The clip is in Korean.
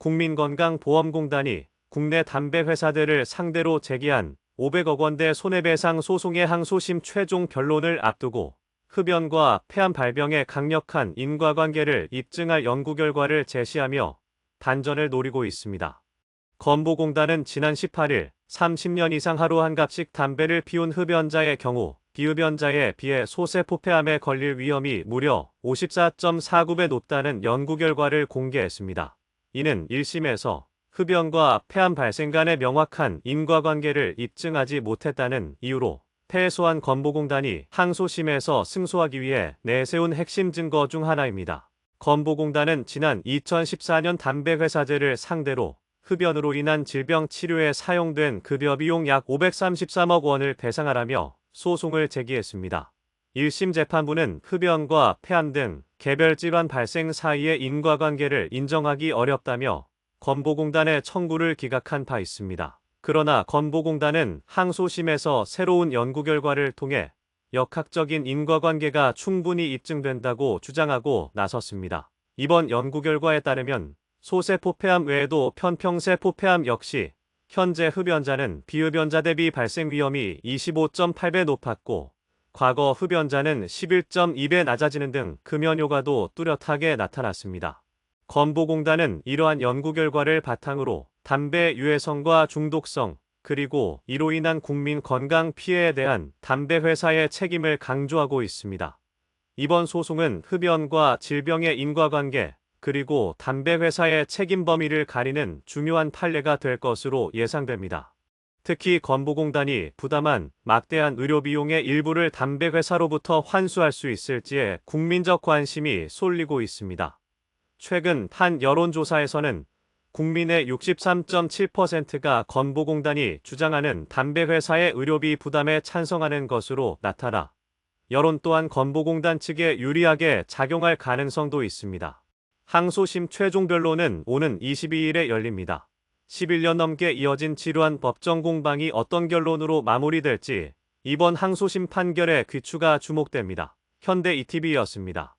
국민건강보험공단이 국내 담배 회사들을 상대로 제기한 500억 원대 손해배상 소송의 항소심 최종 변론을 앞두고 흡연과 폐암 발병의 강력한 인과관계를 입증할 연구 결과를 제시하며 반전을 노리고 있습니다. 건보공단은 지난 18일 30년 이상 하루 한 갑씩 담배를 피운 흡연자의 경우 비흡연자에 비해 소세포폐암에 걸릴 위험이 무려 54.49배 높다는 연구 결과를 공개했습니다. 이는 1심에서 흡연과 폐암 발생 간의 명확한 인과관계를 입증하지 못했다는 이유로 패소한 건보공단이 항소심에서 승소하기 위해 내세운 핵심 증거 중 하나입니다. 건보공단은 지난 2014년 담배 회사들을 상대로 흡연으로 인한 질병 치료에 사용된 급여 비용 약 533억 원을 배상하라며 소송을 제기했습니다. 1심 재판부는 흡연과 폐암 등 개별 질환 발생 사이의 인과관계를 인정하기 어렵다며 건보공단의 청구를 기각한 바 있습니다. 그러나 건보공단은 항소심에서 새로운 연구 결과를 통해 역학적인 인과관계가 충분히 입증된다고 주장하고 나섰습니다. 이번 연구 결과에 따르면 소세포폐암 외에도 편평세포폐암 역시 현재 흡연자는 비흡연자 대비 발생 위험이 25.8배 높았고 과거 흡연자는 11.2배 낮아지는 등 금연 효과도 뚜렷하게 나타났습니다. 건보공단은 이러한 연구 결과를 바탕으로 담배 유해성과 중독성 그리고 이로 인한 국민 건강 피해에 대한 담배 회사의 책임을 강조하고 있습니다. 이번 소송은 흡연과 질병의 인과관계 그리고 담배 회사의 책임 범위를 가리는 중요한 판례가 될 것으로 예상됩니다. 특히 건보공단이 부담한 막대한 의료 비용의 일부를 담배 회사로부터 환수할 수 있을지에 국민적 관심이 쏠리고 있습니다. 최근 한 여론조사에서는 국민의 63.7%가 건보공단이 주장하는 담배 회사의 의료비 부담에 찬성하는 것으로 나타나 여론 또한 건보공단 측에 유리하게 작용할 가능성도 있습니다. 항소심 최종 변론은 오는 22일에 열립니다. 11년 넘게 이어진 지루한 법정 공방이 어떤 결론으로 마무리될지 이번 항소심 판결의 귀추가 주목됩니다. 현대 ETV였습니다.